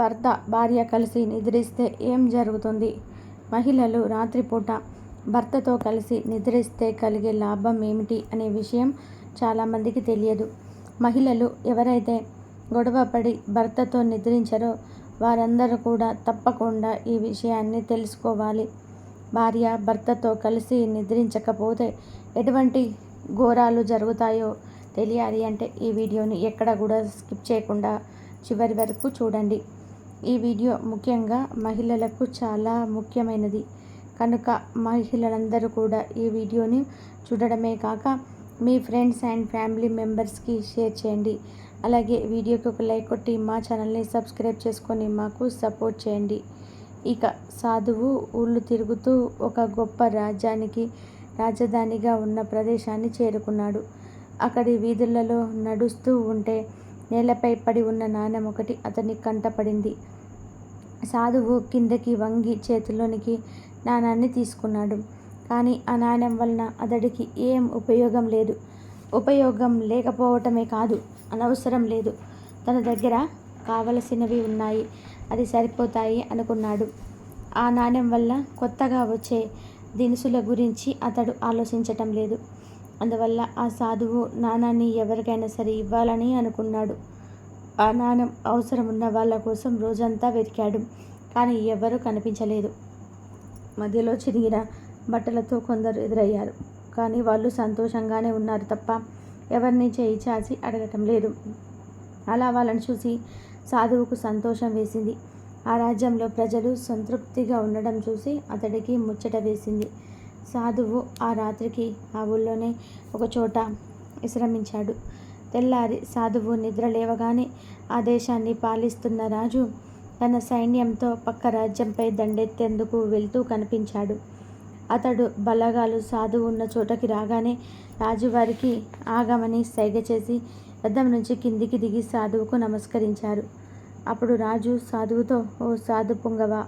భర్త భార్య కలిసి నిద్రిస్తే ఏం జరుగుతుంది? మహిళలు రాత్రిపూట భర్తతో కలిసి నిద్రిస్తే కలిగే లాభం ఏమిటి అనే విషయం చాలామందికి తెలియదు. మహిళలు ఎవరైతే గొడవపడి భర్తతో నిద్రించరో వారందరూ కూడా తప్పకుండా ఈ విషయాన్ని తెలుసుకోవాలి. భార్య భర్తతో కలిసి నిద్రించకపోతే ఎటువంటి ఘోరాలు జరుగుతాయో తెలియాలి అంటే ఈ వీడియోని ఎక్కడ కూడా స్కిప్ చేయకుండా చివరి వరకు చూడండి. ఈ వీడియో ముఖ్యంగా మహిళలకు చాలా ముఖ్యమైనది. కనుక మహిళలందరూ కూడా ఈ వీడియోని చూడడమే కాక మీ ఫ్రెండ్స్ అండ్ ఫ్యామిలీ మెంబర్స్కి షేర్ చేయండి. అలాగే వీడియోకి ఒక లైక్ కొట్టి మా ఛానల్ని సబ్స్క్రైబ్ చేసుకొని మాకు సపోర్ట్ చేయండి. ఇక సాధువు ఊళ్ళు తిరుగుతూ ఒక గొప్ప రాజ్యానికి రాజధానిగా ఉన్న ప్రదేశాన్ని చేరుకున్నాడు. అక్కడి వీధులలో నడుస్తూ ఉంటే నేలపై పడి ఉన్న నాణెం ఒకటి అతని కంటపడింది సాధువు కిందకి వంగి చేతిలోనికి నాణాన్ని తీసుకున్నాడు. కానీ ఆ నాణ్యం వలన అతడికి ఏం ఉపయోగం లేదు. ఉపయోగం లేకపోవటమే కాదు అనవసరం లేదు. తన దగ్గర కావలసినవి ఉన్నాయి అది సరిపోతాయి అనుకున్నాడు. ఆ నాణ్యం వల్ల కొత్తగా వచ్చే దినుసుల గురించి అతడు ఆలోచించటం లేదు. అందువల్ల ఆ సాధువు నాణాన్ని ఎవరికైనా సరే ఇవ్వాలని అనుకున్నాడు. నాణం అవసరం ఉన్న వాళ్ళ కోసం రోజంతా వెతికాడు కానీ ఎవరూ కనిపించలేదు. మధ్యలో చిరిగిన బట్టలతో కొందరు ఎదురయ్యారు కానీ వాళ్ళు సంతోషంగానే ఉన్నారు తప్ప ఎవరిని చేయి చాచి అడగటం లేదు. అలా వాళ్ళని చూసి సాధువుకు సంతోషం వేసింది. ఆ రాజ్యంలో ప్రజలు సంతృప్తిగా ఉండడం చూసి అతడికి ముచ్చట వేసింది. సాధువు ఆ రాత్రికి ఆ ఊళ్ళోనే ఒక చోట విశ్రమించాడు. తెల్లారి సాధువు నిద్ర లేవగానే ఆ దేశాన్ని పాలిస్తున్న రాజు తన సైన్యంతో పక్క రాజ్యంపై దండెత్తేందుకు వెళ్తూ కనిపించాడు. అతడు బలగాలు సాధువు ఉన్న చోటకి రాగానే రాజువారికి ఆగమని సైగ చేసి రథం నుంచి కిందికి దిగి సాధువుకు నమస్కరించారు. అప్పుడు రాజు సాధువుతో ఓ సాధు పొంగవా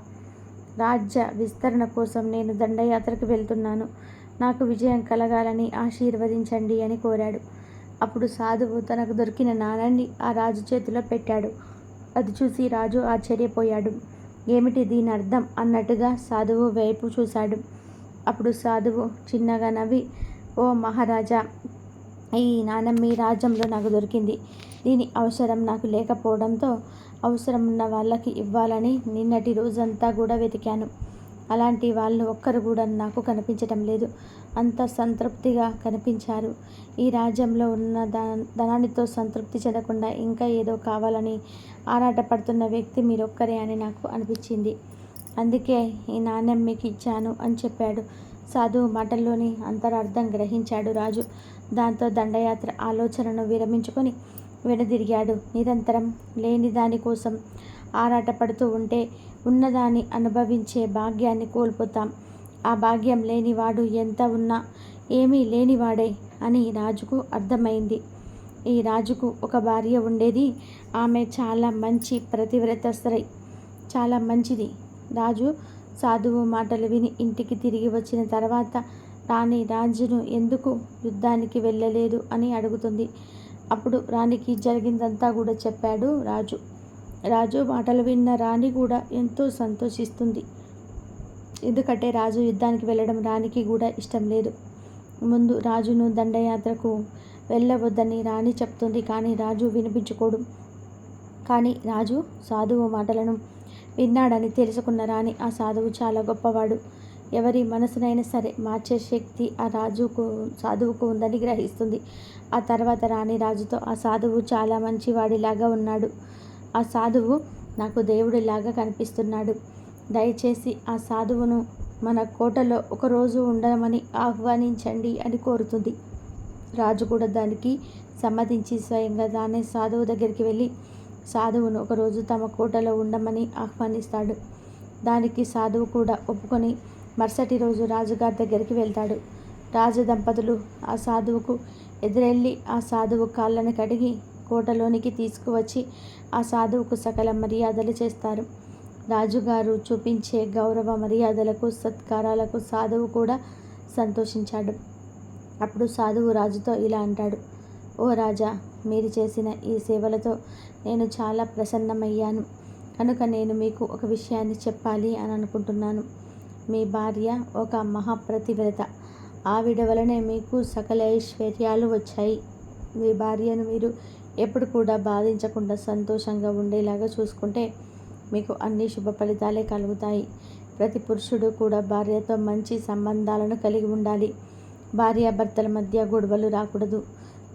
రాజ్య విస్తరణ కోసం నేను దండయాత్రకు వెళ్తున్నాను. నాకు విజయం కలగాలని ఆశీర్వదించండి అని కోరాడు. అప్పుడు సాధువు తనకు దొరికిన నాణాన్ని ఆ రాజు చేతిలో పెట్టాడు. అది చూసి రాజు ఆశ్చర్యపోయాడు. ఏమిటి దీని అర్థం? అన్నట్టుగా సాధువు వైపు చూశాడు. అప్పుడు సాధువు చిన్నగా నవ్వి ఓ మహారాజా ఈ నాణం మీ రాజ్యంలో నాకు దొరికింది. దీని అవసరం నాకు లేకపోవడంతో అవసరం ఉన్న వాళ్ళకి ఇవ్వాలని నిన్నటి రోజంతా కూడా వెతికాను. అలాంటి వాళ్ళు ఒక్కరు కూడా నాకు కనిపించటం లేదు. అంత సంతృప్తిగా కనిపించారు. ఈ రాజ్యంలో ఉన్న ధనానితో సంతృప్తి చెందకుండా ఇంకా ఏదో కావాలని ఆరాటపడుతున్న వ్యక్తి మీరొక్కరే అని నాకు అనిపించింది. అందుకే ఈ నాణ్యం మీకు ఇచ్చాను అని చెప్పాడు. సాధు మాటల్లోని అంతరార్థం గ్రహించాడు రాజు. దాంతో దండయాత్ర ఆలోచనను విరమించుకొని వెనుదిరిగాడు. నిరంతరం లేని దానికోసం ఆరాటపడుతూ ఉంటే ఉన్నదాన్ని అనుభవించే భాగ్యాన్ని కోల్పోతాం. ఆ భాగ్యం లేనివాడు ఎంత ఉన్నా ఏమీ లేనివాడే అని రాజుకు అర్థమైంది. ఈ రాజుకు ఒక భార్య ఉండేది. ఆమె చాలా మంచి ప్రతివ్రత స్త్రీ చాలా మంచిది. రాజు సాధువు మాటలు విని ఇంటికి తిరిగి వచ్చిన తర్వాత రాణి రాజును ఎందుకు యుద్ధానికి వెళ్ళలేదు అని అడుగుతుంది. అప్పుడు రాణికి జరిగిందంతా కూడా చెప్పాడు రాజు. రాజు మాటలు విన్న రాణి కూడా ఎంతో సంతోషిస్తుంది. ఎందుకంటే రాజు యుద్ధానికి వెళ్ళడం రాణికి కూడా ఇష్టం లేదు. ముందు రాజును దండయాత్రకు వెళ్ళవద్దని రాణి చెప్తుంది. కానీ రాజు వినిపించుకోడు. కానీ రాజు సాధువు మాటలను విన్నాడని తెలుసుకున్న రాణి ఆ సాధువు చాలా గొప్పవాడు. ఎవరి మనసునైనా సరే మార్చే శక్తి ఆ రాజుకు సాధువుకు ఉందని గ్రహిస్తుంది. ఆ తర్వాత రాణి రాజుతో ఆ సాధువు చాలా మంచివాడిలాగా ఉన్నాడు. ఆ సాధువు నాకు దేవుడిలాగా కనిపిస్తున్నాడు. దయచేసి ఆ సాధువును మన కోటలో ఒకరోజు ఉండమని ఆహ్వానించండి అని కోరుతుంది. రాజు కూడా దానికి సమ్మతించి స్వయంగా తానే సాధువు దగ్గరికి వెళ్ళి సాధువును ఒకరోజు తమ కోటలో ఉండమని ఆహ్వానిస్తాడు. దానికి సాధువు కూడా ఒప్పుకొని మరుసటి రోజు రాజుగారి దగ్గరికి వెళ్తాడు. రాజు దంపతులు ఆ సాధువుకు ఎదురెళ్ళి ఆ సాధువు కాళ్ళని కడిగి కోటలోనికి తీసుకువచ్చి ఆ సాధువుకు సకల మర్యాదలు చేస్తారు. రాజుగారు చూపించే గౌరవ మర్యాదలకు సత్కారాలకు సాధువు కూడా సంతోషించాడు. అప్పుడు సాధువు రాజుతో ఇలా అంటాడు ఓ రాజా మీరు చేసిన ఈ సేవలతో నేను చాలా ప్రసన్నమయ్యాను. కనుక నేను మీకు ఒక విషయాన్ని చెప్పాలి అని అనుకుంటున్నాను. మీ భార్య ఒక మహాప్రతివ్రత. ఆవిడ వలనే మీకు సకల ఐశ్వర్యాలు వచ్చాయి. మీ భార్యను మీరు ఎప్పుడు కూడా బాధించకుండా సంతోషంగా ఉండేలాగా చూసుకుంటే మీకు అన్ని శుభ ఫలితాలే కలుగుతాయి. ప్రతి పురుషుడు కూడా భార్యతో మంచి సంబంధాలను కలిగి ఉండాలి. భార్యాభర్తల మధ్య గొడవలు రాకూడదు.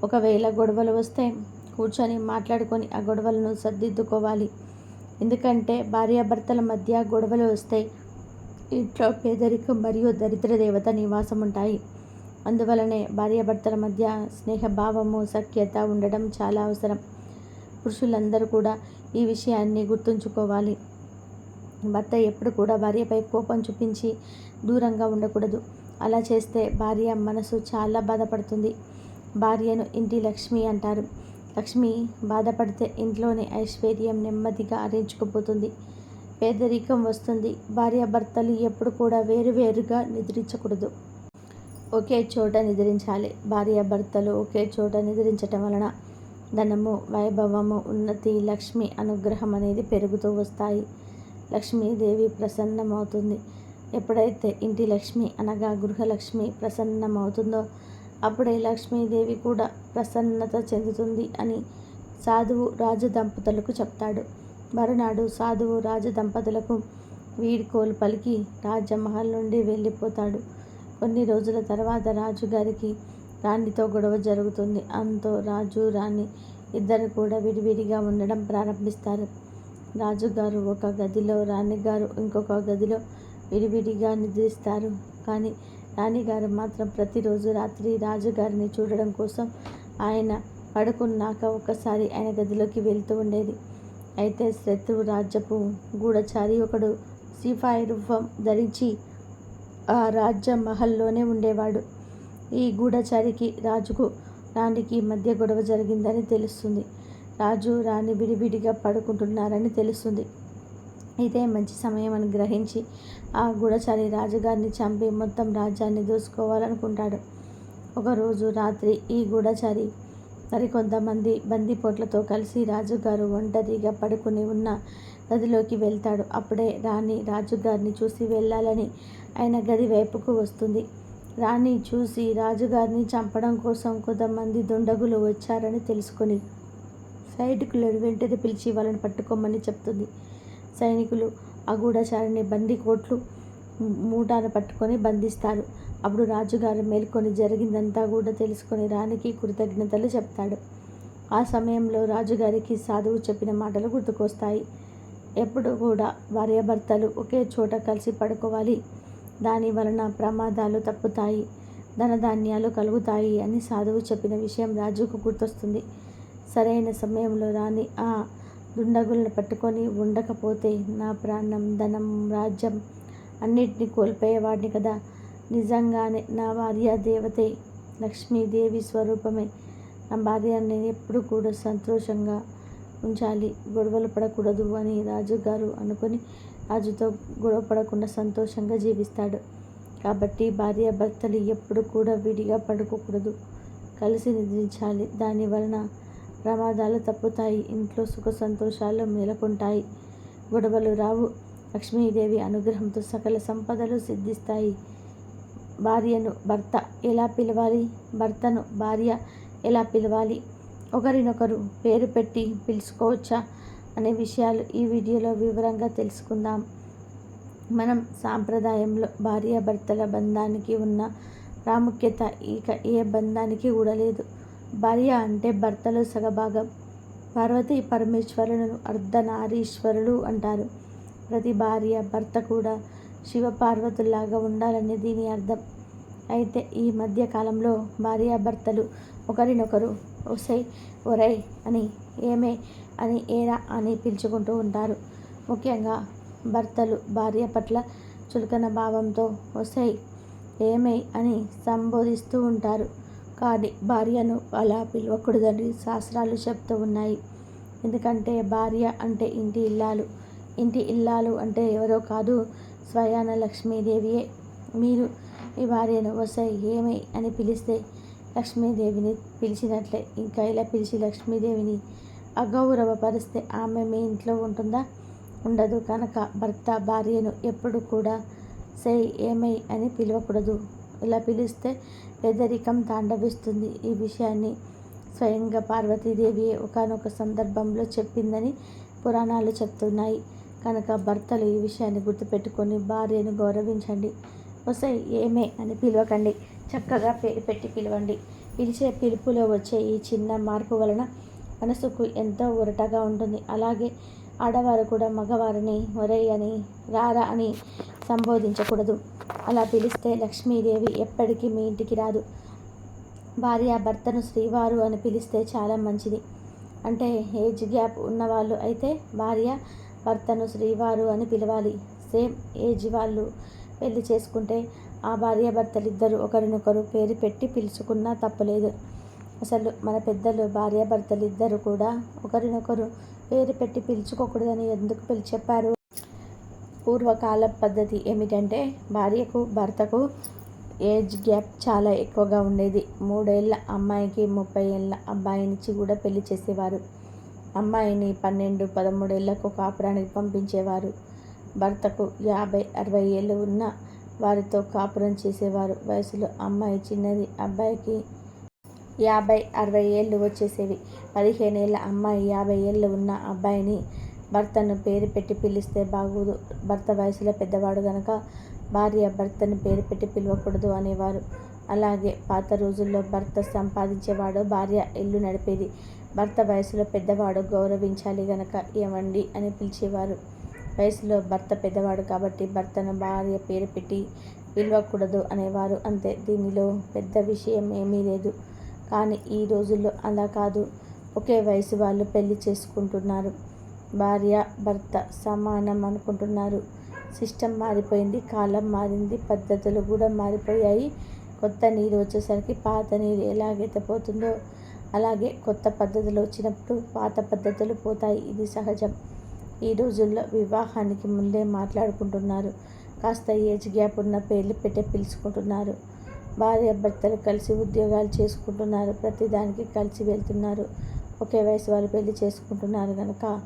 ఒకవేళ గొడవలు వస్తే కూర్చొని మాట్లాడుకొని ఆ గొడవలను సర్దిద్దుకోవాలి. ఎందుకంటే భార్యాభర్తల మధ్య గొడవలు వస్తే ఇంట్లో పేదరికం మరియు దరిద్ర దేవత నివాసం ఉంటాయి అందువలనే భార్యాభర్తల మధ్య స్నేహభావము సఖ్యత ఉండడం చాలా అవసరం. పురుషులందరూ కూడా ఈ విషయాన్ని గుర్తుంచుకోవాలి. భర్త ఎప్పుడు కూడా భార్యపై కోపం చూపించి దూరంగా ఉండకూడదు. అలా చేస్తే భార్య మనసు చాలా బాధపడుతుంది. భార్యను ఇంటి లక్ష్మి అంటారు. లక్ష్మి బాధపడితే ఇంట్లోని ఐశ్వర్యం నెమ్మదిగా అరించుకుపోతుంది. పేదరికం వస్తుంది. భార్యాభర్తలు ఎప్పుడు కూడా వేరువేరుగా నిద్రించకూడదు. ఒకే చోట నిద్రించాలి. భార్యాభర్తలు ఒకే చోట నిద్రించటం వలన ధనము వైభవము ఉన్నతి లక్ష్మి అనుగ్రహం అనేది పెరుగుతూ వస్తాయి. లక్ష్మీదేవి ప్రసన్నమవుతుంది. ఎప్పుడైతే ఇంటి లక్ష్మి అనగా గృహలక్ష్మి ప్రసన్నమవుతుందో అప్పుడే లక్ష్మీదేవి కూడా ప్రసన్నత చెందుతుంది అని సాధువు రాజు దంపతులకు చెప్తాడు. మరునాడు సాధువు రాజు దంపతులకు వీడి వీడ్కోలు పలికి రాజమహల్ నుండి వెళ్ళిపోతాడు. కొన్ని రోజుల తర్వాత రాజుగారికి రాణితో గొడవ జరుగుతుంది. అంతో రాజు రాణి ఇద్దరు కూడా విడివిడిగా ఉండడం ప్రారంభిస్తారు. రాజుగారు ఒక గదిలో రాణిగారు ఇంకొక గదిలో విడివిడిగా నిద్రిస్తారు. కానీ రాణిగారు మాత్రం ప్రతిరోజు రాత్రి రాజుగారిని చూడడం కోసం ఆయన పడుకున్నాక ఒక్కసారి ఆయన గదిలోకి వెళ్తూ ఉండేది. అయితే శత్రువు రాజ్యపు గూఢచారి ఒకడు సిఫాయి రూపం ధరించి ఆ రాజ్య మహల్లోనే ఉండేవాడు. ఈ గూఢచారికి రాజుకు రాణికి మధ్య గొడవ జరిగిందని తెలుస్తుంది. రాజు రాణి విడివిడిగా పడుకుంటున్నారని తెలుస్తుంది. ఇదే మంచి సమయం అని గ్రహించి ఆ గూఢచారి రాజుగారిని చంపి మొత్తం రాజ్యాన్ని దోసుకోవాలనుకుంటాడు ఒకరోజు రాత్రి ఈ గూఢచారి మరికొంతమంది బందిపోట్లతో కలిసి రాజుగారు ఒంటరిగా పడుకుని ఉన్న గదిలోకి వెళ్తాడు. అప్పుడే రాణి రాజుగారిని చూసి వెళ్ళాలని ఆయన గది వైపుకు వస్తుంది. రాణి చూసి రాజుగారిని చంపడం కోసం కొంతమంది దుండగులు వచ్చారని తెలుసుకొని సైనికులను వెంటనే పిలిచి వాళ్ళని పట్టుకోమని చెప్తుంది. సైనికులు ఆ గూఢచారిని బంది కోట్లు మూటాను పట్టుకొని బంధిస్తారు. అప్పుడు రాజుగారు మేల్కొని జరిగిందంతా కూడా తెలుసుకొని రాణికి కృతజ్ఞతలు చెప్తాడు. ఆ సమయంలో రాజుగారికి సాధువు చెప్పిన మాటలు గుర్తుకొస్తాయి. ఎప్పుడు కూడా భార్యాభర్తలు ఒకే చోట కలిసి పడుకోవాలి. దాని వలన ప్రమాదాలు తప్పుతాయి ధనధాన్యాలు కలుగుతాయి అని సాధువు చెప్పిన విషయం రాజుకు గుర్తొస్తుంది. సరైన సమయంలో రాని ఆ దుండగులను పట్టుకొని ఉండకపోతే నా ప్రాణం ధనం రాజ్యం అన్నిటినీ కోల్పోయేవాడిని కదా. నిజంగానే నా భార్య దేవతే లక్ష్మీదేవి స్వరూపమే. నా భార్యను నేను ఎప్పుడు కూడా సంతోషంగా ఉంచాలి గొడవలు పడకూడదు అని రాజుగారు అనుకొని రాజుతో గొడవ పడకుండా సంతోషంగా జీవిస్తాడు. కాబట్టి భార్య భర్తలు ఎప్పుడు కూడా విడిగా పడుకోకూడదు. కలిసి నిద్రించాలి. దాని వలన ప్రమాదాలు తప్పుతాయి. ఇంట్లో సుఖ సంతోషాలు మేలుకుంటాయి. గొడవలు రావు. లక్ష్మీదేవి అనుగ్రహంతో సకల సంపదలు సిద్ధిస్తాయి. భార్యను భర్త ఎలా పిలవాలి? భర్తను భార్య ఎలా పిలవాలి? ఒకరినొకరు పేరు పెట్టి పిలుచుకోవచ్చా? అనే విషయాలు ఈ వీడియోలో వివరంగా తెలుసుకుందాం. మనం సాంప్రదాయంలో భార్యాభర్తల బంధానికి ఉన్న ప్రాముఖ్యత ఇక ఏ బంధానికి కూడా లేదు. భార్య అంటే భర్తలో సగభాగం. పార్వతి పరమేశ్వరులను అర్ధనారీశ్వరులు అంటారు. ప్రతి భార్య భర్త కూడా శివపార్వతుల్లాగా ఉండాలని దీని అర్థం. అయితే ఈ మధ్య కాలంలో భార్యాభర్తలు ఒకరినొకరు ఒసై ఒరై అని ఏమే అని ఏరా అని పిలుచుకుంటూ ఉంటారు. ముఖ్యంగా భర్తలు భార్య పట్ల చులకన భావంతో వస్తాయి. ఏమై అని సంబోధిస్తూ ఉంటారు. కానీ భార్యను అలా పిలవకూడదని శాస్త్రాలు చెప్తూ ఉన్నాయి. ఎందుకంటే భార్య అంటే ఇంటి ఇల్లాలు. ఇంటి ఇల్లాలు అంటే ఎవరో కాదు స్వయాన లక్ష్మీదేవియే. మీరు మీ భార్యను వస్తాయి ఏమై అని పిలిస్తే లక్ష్మీదేవిని పిలిచినట్లే. ఇంకా ఇలా పిలిచి లక్ష్మీదేవిని అగౌరవపరిస్తే ఆమె మీ ఇంట్లో ఉంటుందా? ఉండదు కనుక భర్త భార్యను ఎప్పుడు కూడా సే ఏమై అని పిలవకూడదు. ఇలా పిలిస్తే పేదరికం తాండవిస్తుంది. ఈ విషయాన్ని స్వయంగా పార్వతీదేవి ఒకానొక సందర్భంలో చెప్పిందని పురాణాలు చెప్తున్నాయి. కనుక భర్తలు ఈ విషయాన్ని గుర్తుపెట్టుకొని భార్యను గౌరవించండి. వసై ఏమే అని పిలవకండి. చక్కగా పేరు పెట్టి పిలవండి. పిలిచే పిలుపులో వచ్చే ఈ చిన్న మార్పు వలన మనసుకు ఎంతో ఉరటగా ఉంటుంది. అలాగే ఆడవారు కూడా మగవారిని ఒరే అని రారా అని సంబోధించకూడదు. అలా పిలిస్తే లక్ష్మీదేవి ఎప్పటికీ మీ ఇంటికి రాదు. భార్య భర్తను శ్రీవారు అని పిలిస్తే చాలా మంచిది. అంటే ఏజ్ గ్యాప్ ఉన్నవాళ్ళు అయితే భార్య భర్తను శ్రీవారు అని పిలవాలి. సేమ్ ఏజ్ వాళ్ళు పెళ్ళి చేసుకుంటే ఆ భార్య భర్తలు ఇద్దరు ఒకరినొకరు పేరు పెట్టి పిలుచుకున్నా తప్పలేదు. అసలు మన పెద్దలు భార్యాభర్తలు ఇద్దరు కూడా ఒకరినొకరు పేరు పెట్టి పిలుచుకోకూడదని ఎందుకు పిలిచి చెప్పారు పూర్వకాల పద్ధతి ఏమిటంటే భార్యకు భర్తకు ఏజ్ గ్యాప్ చాలా ఎక్కువగా ఉండేది. మూడేళ్ళ అమ్మాయికి ముప్పై ఏళ్ళ అబ్బాయి నుంచి కూడా పెళ్ళి చేసేవారు. అమ్మాయిని పన్నెండు పదమూడేళ్ళకు కాపురానికి పంపించేవారు. భర్తకు యాభై అరవై ఏళ్ళు ఉన్న వారితో కాపురం చేసేవారు. వయసులో అమ్మాయి చిన్నది అబ్బాయికి యాభై అరవై ఏళ్ళు వచ్చేసేవి. పదిహేనేళ్ళ అమ్మాయి యాభై ఏళ్ళు ఉన్న అబ్బాయిని భర్తను పేరు పెట్టి పిలిస్తే బాగోదు. భర్త వయసులో పెద్దవాడు గనక భార్య భర్తను పేరు పెట్టి పిలవకూడదు అనేవారు. అలాగే పాత రోజుల్లో భర్త సంపాదించేవాడు భార్య ఇల్లు నడిపేది. భర్త వయసులో పెద్దవాడు గౌరవించాలి గనక ఏమండి అని పిలిచేవారు. వయసులో భర్త పెద్దవాడు కాబట్టి భర్తను భార్య పేరు పెట్టి పిలవకూడదు అనేవారు. అంతే. దీనిలో పెద్ద విషయం ఏమీ లేదు. కానీ ఈ రోజుల్లో అలా కాదు. ఒకే వయసు వాళ్ళు పెళ్ళి చేసుకుంటున్నారు. భార్య భర్త సమానం అనుకుంటున్నారు. సిస్టమ్ మారిపోయింది కాలం మారింది పద్ధతులు కూడా మారిపోయాయి. కొత్త నీరు వచ్చేసరికి పాత నీరు ఎలాగైతే పోతుందో అలాగే కొత్త పద్ధతులు వచ్చినప్పుడు పాత పద్ధతులు పోతాయి. ఇది సహజం. ఈ రోజుల్లో వివాహానికి ముందే మాట్లాడుకుంటున్నారు. కాస్త ఏజ్ గ్యాప్ ఉన్న పేర్లు పెట్టే పిలుచుకుంటున్నారు. భార్యాభర్తలు కలిసి ఉద్యోగాలు చేసుకుంటున్నారు. ప్రతిదానికి కలిసి వెళ్తున్నారు. ఒకే వయసు వాళ్ళు పెళ్ళి చేసుకుంటున్నారు కనుక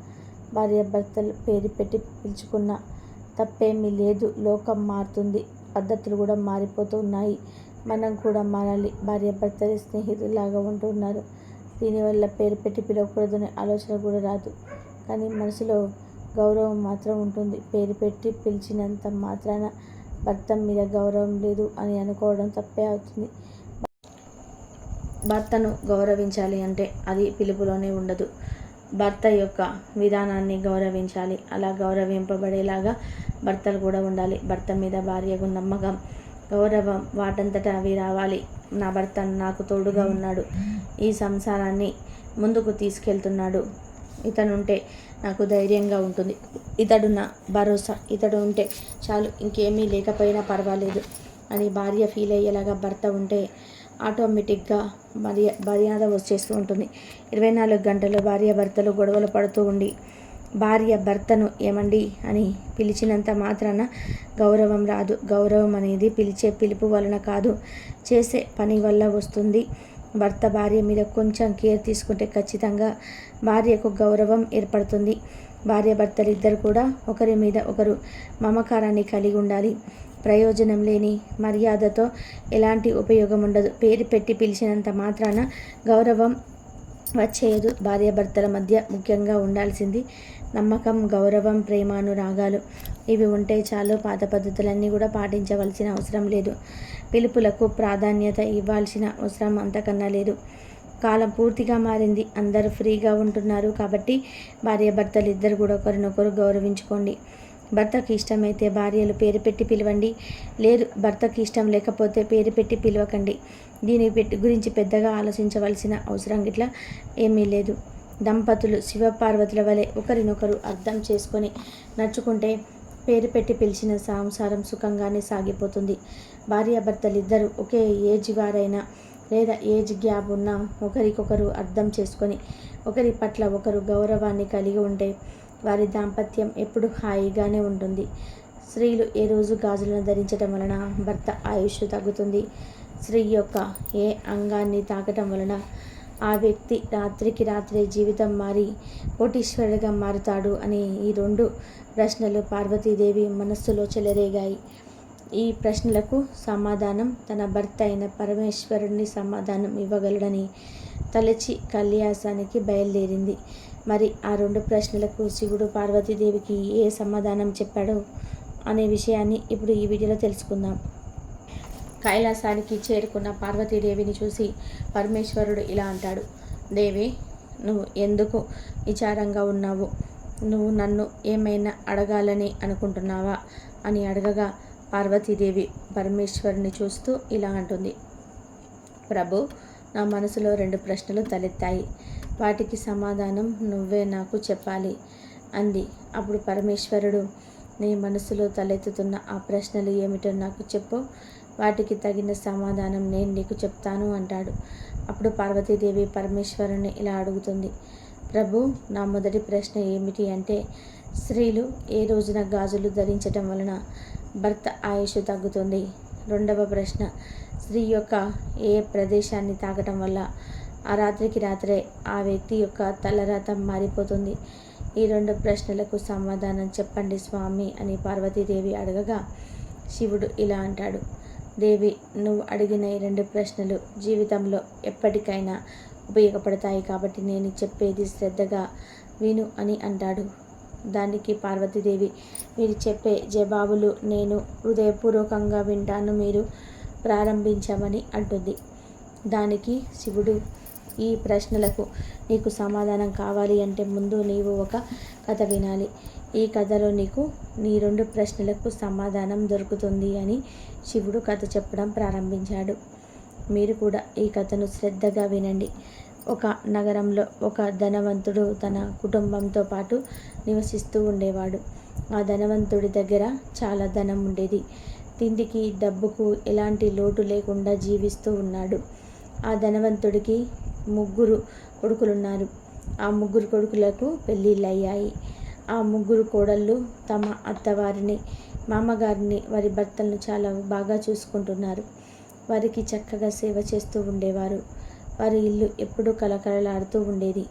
భార్యాభర్తలు పేరు పెట్టి పిలుచుకున్న తప్పేమీ లేదు. లోకం మారుతుంది. పద్ధతులు కూడా మారిపోతూ ఉన్నాయి మనం కూడా మారాలి. భార్య భర్తలు స్నేహితులాగా ఉంటున్నారు. దీనివల్ల పేరు పెట్టి పిలవకూడదనే ఆలోచన కూడా రాదు. కానీ మనసులో గౌరవం మాత్రం ఉంటుంది. పేరు పెట్టి పిలిచినంత మాత్రాన భర్త మీద గౌరవం లేదు అని అనుకోవడం తప్పే అవుతుంది. భర్తను గౌరవించాలి అంటే అది పిలుపులోనే ఉండదు. భర్త యొక్క విధానాన్ని గౌరవించాలి. అలా గౌరవింపబడేలాగా భర్తలు కూడా ఉండాలి. భర్త మీద భార్యకు నమ్మకం గౌరవం వాటంతట అవి రావాలి. నా భర్త నాకు తోడుగా ఉన్నాడు. ఈ సంసారాన్ని ముందుకు తీసుకెళ్తున్నాడు. ఇతనుంటే నాకు ధైర్యంగా ఉంటుంది. ఇతడు నా భరోసా ఇతడు ఉంటే చాలు ఇంకేమీ లేకపోయినా పర్వాలేదు అని భార్య ఫీల్ అయ్యేలాగా భర్త ఉంటే ఆటోమేటిక్గా మర్య మర్యాద వచ్చేస్తూ ఉంటుంది. ఇరవై నాలుగు గంటలు భార్య భర్తలు గొడవలు పడుతూ ఉండి భార్య భర్తను ఏమండి అని పిలిచినంత మాత్రాన గౌరవం రాదు. గౌరవం అనేది పిలిచే పిలుపు వలన కాదు చేసే పని వల్ల వస్తుంది. భర్త భార్య మీద కొంచెం కేర్ తీసుకుంటే ఖచ్చితంగా భార్యకు గౌరవం ఏర్పడుతుంది. భార్య భర్తలు ఇద్దరు కూడా ఒకరి మీద ఒకరు మమకారాన్ని కలిగి ఉండాలి. ప్రయోజనం లేని మర్యాదతో ఎలాంటి ఉపయోగం ఉండదు. పేరు పెట్టి పిలిచినంత మాత్రాన గౌరవం వచ్చేయదు. భార్యాభర్తల మధ్య ముఖ్యంగా ఉండాల్సింది నమ్మకం గౌరవం ప్రేమానురాగాలు ఇవి ఉంటే చాలు పాత పద్ధతులన్నీ కూడా పాటించవలసిన అవసరం లేదు. పిలుపులకు ప్రాధాన్యత ఇవ్వాల్సిన అవసరం అంతకన్నా లేదు. కాలం పూర్తిగా మారింది. అందరూ ఫ్రీగా ఉంటున్నారు కాబట్టి భార్య భర్తలు ఇద్దరు కూడా ఒకరినొకరు గౌరవించుకోండి. భర్తకి ఇష్టమైతే భార్యలు పేరు పెట్టి పిలవండి. లేదు భర్తకి ఇష్టం లేకపోతే పేరు పెట్టి పిలవకండి. దీని పెట్టి గురించి పెద్దగా ఆలోచించవలసిన అవసరం ఇట్లా ఏమీ లేదు. దంపతులు శివపార్వతుల వలె ఒకరినొకరు అర్థం చేసుకొని నడుచుకుంటే పేరు పెట్టి పిలిచిన సంసారం సుఖంగానే సాగిపోతుంది. భార్యాభర్తలిద్దరూ ఒకే ఏజ్ వారైనా లేదా ఏజ్ గ్యాప్ ఉన్నా ఒకరికొకరు అర్థం చేసుకొని ఒకరి పట్ల ఒకరు గౌరవాన్ని కలిగి ఉంటే వారి దాంపత్యం ఎప్పుడు హాయిగానే ఉంటుంది. స్త్రీలు ఏ రోజు గాజులను ధరించడం వలన భర్త ఆయుష్ తగ్గుతుంది. స్త్రీ యొక్క ఏ అంగాన్ని తాకటం వలన ఆ వ్యక్తి రాత్రికి రాత్రే జీవితం మారి కోటీశ్వరుడిగా మారుతాడు అని ఈ రెండు ప్రశ్నలు పార్వతీదేవి మనస్సులో చెలరేగాయి. ఈ ప్రశ్నలకు సమాధానం తన భర్త అయిన పరమేశ్వరుడిని సమాధానం ఇవ్వగలడని తలచి కళ్యాసానికి బయలుదేరింది. మరి ఆ రెండు ప్రశ్నలకు శివుడు పార్వతీదేవికి ఏ సమాధానం చెప్పాడో అనే విషయాన్ని ఇప్పుడు ఈ వీడియోలో తెలుసుకుందాం. కైలాసానికి చేరుకున్న పార్వతీదేవిని చూసి పరమేశ్వరుడు ఇలా అంటాడు దేవి నువ్వు ఎందుకు విచారంగా ఉన్నావు? నువ్వు నన్ను ఏమైనా అడగాలని అనుకుంటున్నావా? అని అడగగా పార్వతీదేవి పరమేశ్వరుని చూస్తూ ఇలా అంటుంది ప్రభు నా మనసులో రెండు ప్రశ్నలు తలెత్తాయి. వాటికి సమాధానం నువ్వే నాకు చెప్పాలి అంది. అప్పుడు పరమేశ్వరుడు నీ మనసులో తలెత్తుతున్న ఆ ప్రశ్నలు ఏమిటో నాకు చెప్పు. వాటికి తగిన సమాధానం నేను నీకు చెప్తాను అంటాడు. అప్పుడు పార్వతీదేవి పరమేశ్వరుని ఇలా అడుగుతుంది. ప్రభు నా మొదటి ప్రశ్న ఏమిటి అంటే స్త్రీలు ఏ రోజున గాజులు ధరించటం వలన భర్త ఆయుష్ తగ్గుతుంది? రెండవ ప్రశ్న స్త్రీ యొక్క ఏ ప్రదేశాన్ని తాకటం వల్ల ఆ రాత్రికి రాత్రే ఆ వ్యక్తి యొక్క తలరాతం మారిపోతుంది? ఈ రెండు ప్రశ్నలకు సమాధానం చెప్పండి స్వామి అని పార్వతీదేవి అడగగా శివుడు ఇలా అంటాడు. దేవి నువ్వు అడిగిన ఈ రెండు ప్రశ్నలు జీవితంలో ఎప్పటికైనా ఉపయోగపడతాయి కాబట్టి నేను చెప్పేది శ్రద్ధగా విను అని అంటాడు. దానికి పార్వతీదేవి మీరు చెప్పే జవాబులు నేను హృదయపూర్వకంగా వింటాను మీరు ప్రారంభించమని అంటుంది. దానికి శివుడు ఈ ప్రశ్నలకు నీకు సమాధానం కావాలి అంటే ముందు నీవు ఒక కథ వినాలి. ఈ కథలో నీకు నీ రెండు ప్రశ్నలకు సమాధానం దొరుకుతుంది అని శివుడు కథ చెప్పడం ప్రారంభించాడు. మీరు కూడా ఈ కథను శ్రద్ధగా వినండి. ఒక నగరంలో ఒక ధనవంతుడు తన కుటుంబంతో పాటు నివసిస్తూ ఉండేవాడు. ఆ ధనవంతుడి దగ్గర చాలా ధనం ఉండేది. తిండికి డబ్బుకు ఎలాంటి లోటు లేకుండా జీవిస్తూ ఉన్నాడు. ఆ ధనవంతుడికి ముగ్గురు కొడుకులున్నారు. ఆ ముగ్గురు కొడుకులకు పెళ్ళిళ్ళు అయ్యాయి ఆ ముగ్గురు కోడళ్ళు తమ అత్తవారిని మామగారిని వారి భర్తలను చాలా బాగా చూసుకుంటున్నారు. వారికి చక్కగా సేవ చేస్తూ ఉండేవారు. వారి ఇల్లు ఎప్పుడూ కలకలలాడుతూ ఉండేది.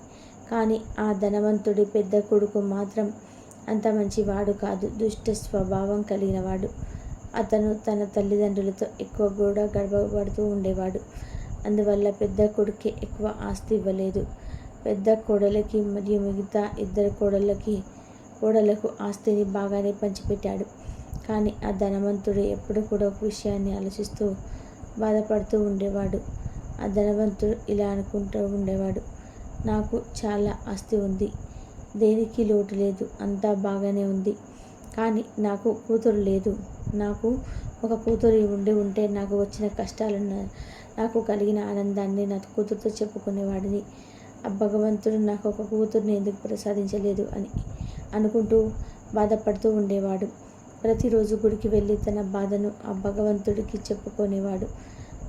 కానీ ఆ ధనవంతుడి పెద్ద కొడుకు మాత్రం అంత మంచివాడు కాదు. దుష్ట స్వభావం కలిగినవాడు. అతను తన తల్లిదండ్రులతో ఎక్కువ కూడా గడపబడుతూ ఉండేవాడు. అందువల్ల పెద్ద కొడుకే ఎక్కువ ఆస్తి ఇవ్వలేదు. పెద్ద కోడలకి మరియు మిగతా ఇద్దరు కోడళ్ళకి కోడలకు ఆస్తిని బాగానే పంచిపెట్టాడు. కానీ ఆ ధనవంతుడు ఎప్పుడు కూడా ఒక విషయాన్ని ఆలోచిస్తూ బాధపడుతూ ఉండేవాడు. ఆ ధనవంతుడు ఇలా అనుకుంటూ ఉండేవాడు నాకు చాలా ఆస్తి ఉంది. దేనికి లోటు లేదు? అంతా బాగానే ఉంది. కానీ నాకు కూతురు లేదు. నాకు ఒక కూతురు ఉండి ఉంటే నాకు వచ్చిన కష్టాలను నాకు కలిగిన ఆనందాన్ని నా కూతురుతో చెప్పుకునేవాడిని. ఆ భగవంతుడు నాకు ఒక కూతుర్ని ఎందుకు ప్రసాదించలేదు? అని అనుకుంటూ బాధపడుతూ ఉండేవాడు. ప్రతిరోజు గుడికి వెళ్ళి తన బాధను ఆ భగవంతుడికి చెప్పుకునేవాడు.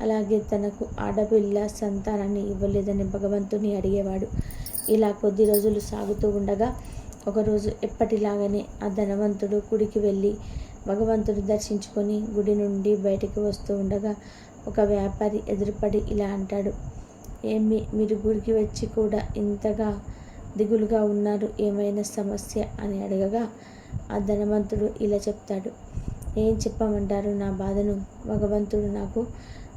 అలాగే తనకు ఆడపిల్ల సంతానాన్ని ఇవ్వలేదని భగవంతుని అడిగేవాడు. ఇలా కొద్ది రోజులు సాగుతూ ఉండగా ఒకరోజు ఎప్పటిలాగానే ఆ ధనవంతుడు గుడికి వెళ్ళి భగవంతుడు దర్శించుకొని గుడి నుండి బయటికి వస్తూ ఉండగా ఒక వ్యాపారి ఎదురుపడి ఇలా అంటాడు ఏమి మీరు గుడికి వచ్చి కూడా ఇంతగా దిగులుగా ఉన్నారు ఏమైనా సమస్య అని అడగగా ఆ ధనవంతుడు ఇలా చెప్తాడు. ఏం చెప్పమంటారు నా బాధను? భగవంతుడు నాకు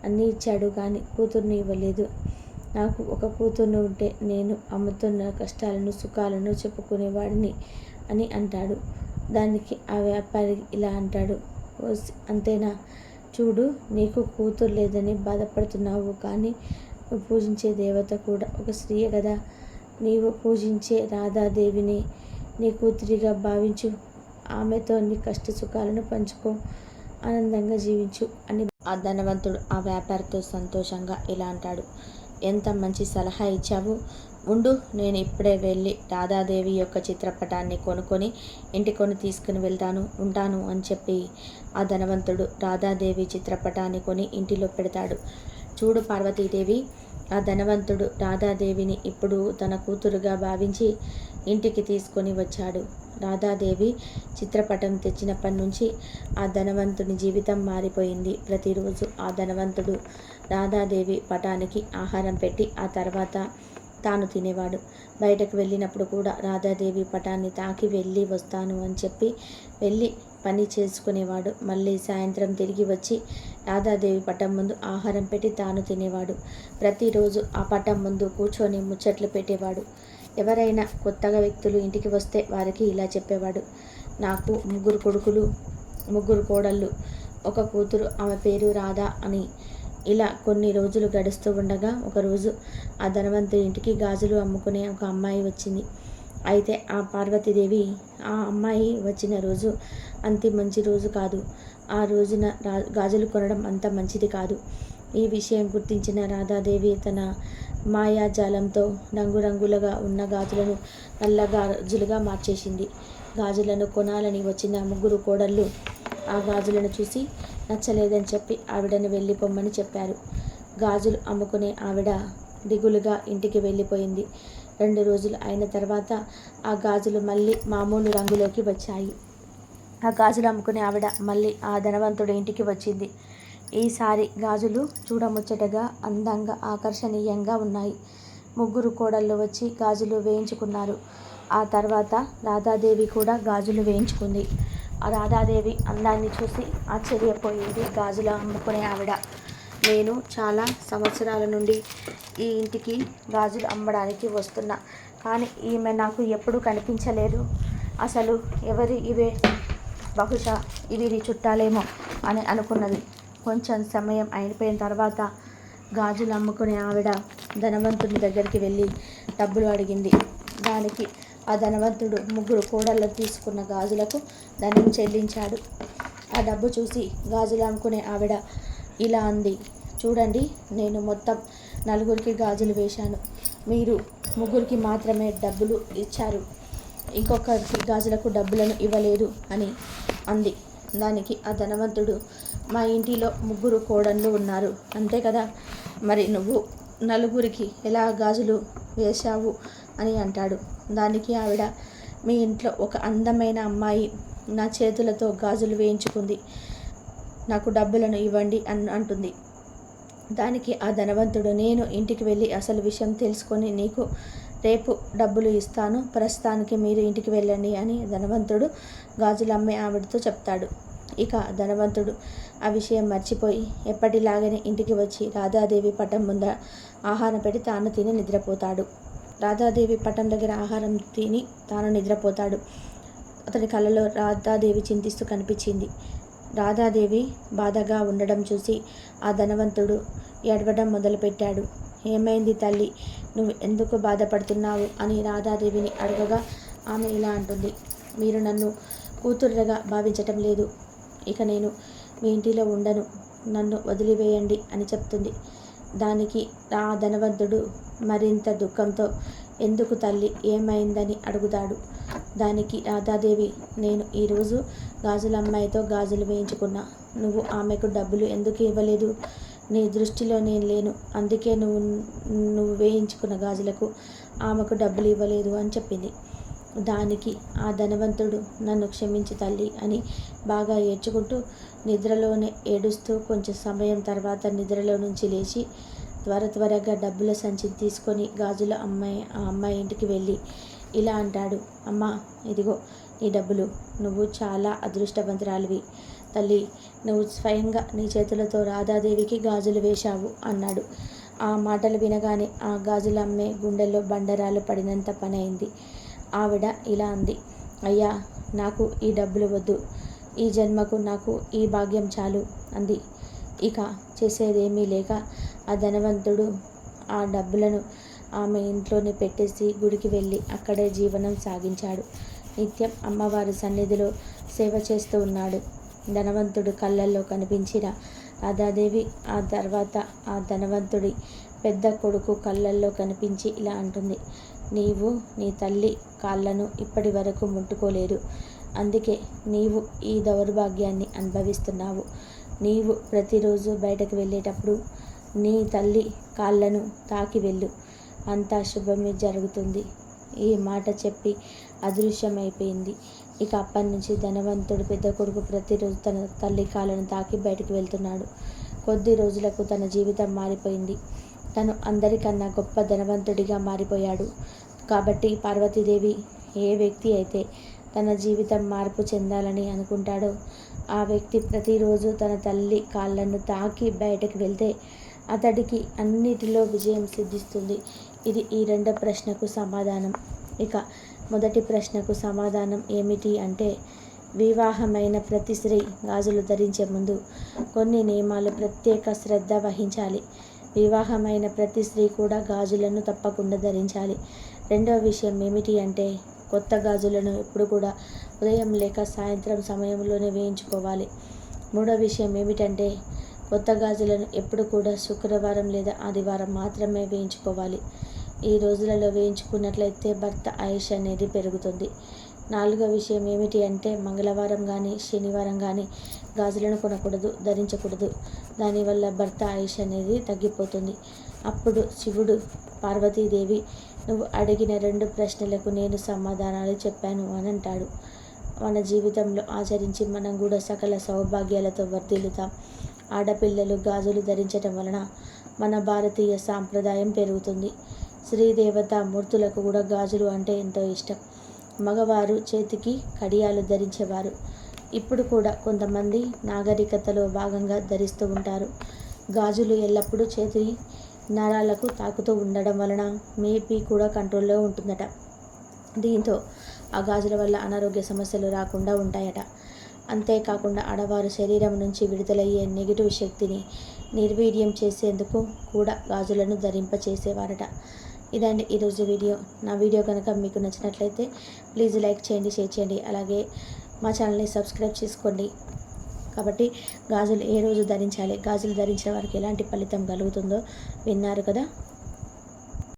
అన్నీ ఇచ్చాడు కానీ కూతుర్ని ఇవ్వలేదు. నాకు ఒక కూతుర్ని ఉంటే నేను అమ్ముతున్న కష్టాలను సుఖాలను చెప్పుకునేవాడిని అని అంటాడు. దానికి ఆ వ్యాపారి ఇలా అంటాడు. అంతేనా? చూడు నీకు కూతురు లేదని బాధపడుతున్నావు కానీ పూజించే దేవత కూడా ఒక స్త్రీయే కదా. నీవు పూజించే రాధాదేవిని నీ కూతురిగా భావించు. ఆమెతో నీ కష్ట సుఖాలను పంచుకో. ఆనందంగా జీవించు అని ఆ ధనవంతుడు ఆ వ్యాపారితో సంతోషంగా ఇలా అంటాడు. ఎంత మంచి సలహా ఇచ్చావు. ఉండు నేను ఇప్పుడే వెళ్ళి రాధాదేవి యొక్క చిత్రపటాన్ని కొనుక్కొని ఇంటికొని తీసుకుని వెళ్తాను ఉంటాను అని చెప్పి ఆ ధనవంతుడు రాధాదేవి చిత్రపటాన్ని కొని ఇంటిలో పెడతాడు. చూడు పార్వతీదేవి ఆ ధనవంతుడు రాధాదేవిని ఇప్పుడు తన కూతురుగా భావించి ఇంటికి తీసుకొని వచ్చాడు. రాధాదేవి చిత్రపటం తెచ్చినప్పటి నుంచి ఆ ధనవంతుని జీవితం మారిపోయింది. ప్రతిరోజు ఆ ధనవంతుడు రాధాదేవి పటానికి ఆహారం పెట్టి ఆ తర్వాత తాను తినేవాడు. బయటకు వెళ్ళినప్పుడు కూడా రాధాదేవి పటాన్ని తాకి వెళ్ళి వస్తాను అని చెప్పి వెళ్ళి పని చేసుకునేవాడు. మళ్ళీ సాయంత్రం తిరిగి వచ్చి రాధాదేవి పటం ముందు ఆహారం పెట్టి తాను తినేవాడు. ప్రతిరోజు ఆ పటం ముందు కూర్చొని ముచ్చట్లు పెట్టేవాడు. ఎవరైనా కొత్తగా వ్యక్తులు ఇంటికి వస్తే వారికి ఇలా చెప్పేవాడు. నాకు ముగ్గురు కొడుకులు ముగ్గురు కోడళ్ళు ఒక కూతురు ఆమె పేరు రాధా అని. ఇలా కొన్ని రోజులు గడుస్తూ ఉండగా ఒకరోజు ఆ ధనవంతుడి ఇంటికి గాజులు అమ్ముకునే ఒక అమ్మాయి వచ్చింది. అయితే ఆ పార్వతీదేవి ఆ అమ్మాయి వచ్చిన రోజు అంత మంచి రోజు కాదు. ఆ రోజున రా గాజులు కొనడం అంత మంచిది కాదు. ఈ విషయం గుర్తించిన రాధాదేవి తన మాయాజాలంతో రంగురంగులుగా ఉన్న గాజులను నల్ల గాజులుగా మార్చేసింది. గాజులను కొనాలని వచ్చిన ముగ్గురు కోడళ్ళు ఆ గాజులను చూసి నచ్చలేదని చెప్పి ఆవిడను వెళ్ళిపోమ్మని చెప్పారు. గాజులు అమ్ముకునే ఆవిడ దిగులుగా ఇంటికి వెళ్ళిపోయింది. రెండు రోజులు అయిన తర్వాత ఆ గాజులు మళ్ళీ మామూలు రంగులోకి వచ్చాయి. ఆ గాజులు అమ్ముకునే ఆవిడ మళ్ళీ ఆ ధనవంతుడి ఇంటికి వచ్చింది. ఈసారి గాజులు చూడముచ్చటగా అందంగా ఆకర్షణీయంగా ఉన్నాయి. ముగ్గురు కోడళ్ళు వచ్చి గాజులు వేయించుకున్నారు. ఆ తర్వాత రాధాదేవి కూడా గాజులు వేయించుకుంది. ఆ రాధాదేవి అందాన్ని చూసి ఆశ్చర్యపోయింది. గాజులు అమ్ముకునే ఆవిడ నేను చాలా సంవత్సరాల నుండి ఈ ఇంటికి గాజులు అమ్మడానికి వస్తున్నా. కానీ ఈమె నాకు ఎప్పుడు కనిపించలేదు. అసలు ఎవరి ఇవే బహుశా ఇవి చుట్టాలేమో అని అనుకున్నది. కొంచెం సమయం అయిపోయిన తర్వాత గాజులు అమ్ముకునే ఆవిడ ధనవంతుని దగ్గరికి వెళ్ళి డబ్బులు అడిగింది. దానికి ఆ ధనవంతుడు ముగ్గురు కోడళ్ళు తీసుకున్న గాజులకు ధనం చెల్లించాడు. ఆ డబ్బు చూసి గాజులు అమ్ముకునే ఆవిడ ఇలా అంది. చూడండి నేను మొత్తం నలుగురికి గాజులు వేశాను. మీరు ముగ్గురికి మాత్రమే డబ్బులు ఇచ్చారు. ఇంకొకరికి గాజులకు డబ్బులను ఇవ్వలేదు అని అంది. దానికి ఆ ధనవంతుడు మా ఇంటిలో ముగ్గురు కోడళ్ళు ఉన్నారు. అంతే కదా? మరి నువ్వు నలుగురికి ఎలా గాజులు వేశావు? అని అంటాడు. దానికి ఆవిడ మీ ఇంట్లో ఒక అందమైన అమ్మాయి నా చేతులతో గాజులు వేయించుకుంది. నాకు డబ్బులను ఇవ్వండి అని అంటుంది. దానికి ఆ ధనవంతుడు నేను ఇంటికి వెళ్ళి అసలు విషయం తెలుసుకొని నీకు రేపు డబ్బులు ఇస్తాను ప్రస్తుతానికి మీరు ఇంటికి వెళ్ళండి అని ధనవంతుడు గాజులమ్మే ఆవిడతో చెప్తాడు. ఇక ధనవంతుడు ఆ విషయం మర్చిపోయి ఎప్పటిలాగనే ఇంటికి వచ్చి రాధాదేవి పటం ముందర ఆహారం పెట్టి తాను తిని నిద్రపోతాడు. రాధాదేవి పటం దగ్గర ఆహారం తిని తాను నిద్రపోతాడు. అతని కళ్ళలో రాధాదేవి చింతిస్తూ కనిపించింది. రాధాదేవి బాధగా ఉండడం చూసి ఆ ధనవంతుడు ఏడవడం మొదలుపెట్టాడు. ఏమైంది తల్లి? నువ్వు ఎందుకు బాధపడుతున్నావు? అని రాధాదేవిని అడగగా ఆమె ఇలా అంటుంది. మీరు నన్ను కూతురుగా భావించటం లేదు. ఇక నేను మీ ఇంటిలో ఉండను. నన్ను వదిలివేయండి అని చెప్తుంది. దానికి ఆ ధనవంతుడు మరింత దుఃఖంతో ఎందుకు తల్లి? ఏమైందని అడుగుతాడు. దానికి రాధాదేవి నేను ఈరోజు గాజుల అమ్మాయితో గాజులు వేయించుకున్నా. నువ్వు ఆమెకు డబ్బులు ఎందుకు ఇవ్వలేదు? నీ దృష్టిలో నేను లేను. అందుకే నువ్వు నువ్వు వేయించుకున్న గాజులకు ఆమెకు డబ్బులు ఇవ్వలేదు అని చెప్పింది. దానికి ఆ ధనవంతుడు నన్ను క్షమించి తల్లి అని బాగా ఏడ్చుకుంటూ నిద్రలోనే ఏడుస్తూ కొంచెం సమయం తర్వాత నిద్రలో నుంచి లేచి త్వర త్వరగా డబ్బుల సంచి తీసుకొని గాజుల అమ్మాయి ఆ అమ్మాయి ఇంటికి వెళ్ళి ఇలా అంటాడు. అమ్మా ఇదిగో నీ డబ్బులు. నువ్వు చాలా అదృష్టవంతురాలివి. తల్లి నువ్వు స్వయంగా నీ చేతులతో రాధాదేవికి గాజులు వేశావు అన్నాడు. ఆ మాటలు వినగానే ఆ గాజులు అమ్మే గుండెల్లో బండరాలు పడినంత పని అయింది ఆవిడ ఇలా అంది అయ్యా నాకు ఈ డబ్బులు వద్దు. ఈ జన్మకు నాకు ఈ భాగ్యం చాలు అంది. ఇక చేసేదేమీ లేక ఆ ధనవంతుడు ఆ డబ్బులను ఆమె ఇంట్లోనే పెట్టేసి గుడికి వెళ్ళి అక్కడే జీవనం సాగించాడు. నిత్యం అమ్మవారి సన్నిధిలో సేవ చేస్తూ ఉన్నాడు. ధనవంతుడు కళ్ళల్లో కనిపించిన రాధాదేవి ఆ తర్వాత ఆ ధనవంతుడి పెద్ద కొడుకు కళ్ళల్లో కనిపించి ఇలా అంటుంది. నీవు నీ తల్లి కాళ్ళను ఇప్పటి వరకు ముట్టుకోలేదు. అందుకే నీవు ఈ దౌర్భాగ్యాన్ని అనుభవిస్తున్నావు. నీవు ప్రతిరోజు బయటకు వెళ్ళేటప్పుడు నీ తల్లి కాళ్ళను తాకి వెళ్ళు. అంతా శుభమే జరుగుతుంది. ఈ మాట చెప్పి అదృశ్యమైపోయింది. ఇక అప్పటి నుంచి ధనవంతుడు పెద్ద కొడుకు ప్రతిరోజు తన తల్లి కాళ్ళను తాకి బయటకు వెళ్తున్నాడు. కొద్ది రోజులకు తన జీవితం మారిపోయింది. తను అందరికన్నా గొప్ప ధనవంతుడిగా మారిపోయాడు. కాబట్టి పార్వతీదేవి ఏ వ్యక్తి అయితే తన జీవితం మార్పు చెందాలని అనుకుంటాడో ఆ వ్యక్తి ప్రతిరోజు తన తల్లి కాళ్ళను తాకి బయటకు వెళ్తే అతడికి అన్నిటిలో విజయం సిద్ధిస్తుంది. ఇది ఈ రెండో ప్రశ్నకు సమాధానం. ఇక మొదటి ప్రశ్నకు సమాధానం ఏమిటి అంటే వివాహమైన ప్రతి స్త్రీ గాజులు ధరించే ముందు కొన్ని నియమాలు ప్రత్యేక శ్రద్ధ వహించాలి. వివాహమైన ప్రతి స్త్రీ కూడా గాజులను తప్పకుండా ధరించాలి. రెండవ విషయం ఏమిటి అంటే కొత్త గాజులను ఎప్పుడు కూడా ఉదయం లేక సాయంత్రం సమయంలోనే వేయించుకోవాలి. మూడో విషయం ఏమిటంటే కొత్త గాజులను ఎప్పుడు కూడా శుక్రవారం లేదా ఆదివారం మాత్రమే వేయించుకోవాలి. ఈ రోజులలో వేయించుకున్నట్లయితే భర్త ఆయుష్ అనేది పెరుగుతుంది. నాలుగో విషయం ఏమిటి అంటే మంగళవారం కానీ శనివారం కానీ గాజులను కొనకూడదు ధరించకూడదు. దానివల్ల భర్త ఆయుష్ అనేది తగ్గిపోతుంది. అప్పుడు శివుడు పార్వతీదేవి నువ్వు అడిగిన రెండు ప్రశ్నలకు నేను సమాధానాలు చెప్పాను అని అంటాడు. మన జీవితంలో ఆచరించి మనం కూడా సకల సౌభాగ్యాలతో వర్ధిల్లుతాం. ఆడపిల్లలు గాజులు ధరించడం వలన మన భారతీయ సాంప్రదాయం పెరుగుతుంది. శ్రీదేవత మూర్తులకు కూడా గాజులు అంటే ఎంతో ఇష్టం. మగవారు చేతికి కడియాలు ధరించేవారు. ఇప్పుడు కూడా కొంతమంది నాగరికతలో భాగంగా ధరిస్తూ ఉంటారు. గాజులు ఎల్లప్పుడూ చేతి నరాలకు తాకుతూ ఉండడం వలన మేపీ కూడా కంట్రోల్లో ఉంటుందట. దీంతో ఆ గాజుల వల్ల అనారోగ్య సమస్యలు రాకుండా ఉంటాయట. అంతేకాకుండా ఆడవారు శరీరం నుంచి విడుదలయ్యే నెగిటివ్ శక్తిని నిర్వీర్యం చేసేందుకు కూడా గాజులను ధరింపచేసేవారట. ఇదండి ఈరోజు వీడియో. నా వీడియో కనుక మీకు నచ్చినట్లయితే ప్లీజ్ లైక్ చేయండి షేర్ చేయండి. అలాగే మా ఛానల్ని సబ్స్క్రైబ్ చేసుకోండి. కాబట్టి గాజులు ఏ రోజు ధరించాలి? గాజులు ధరించిన వారికి ఎలాంటి ఫలితం కలుగుతుందో విన్నారు కదా?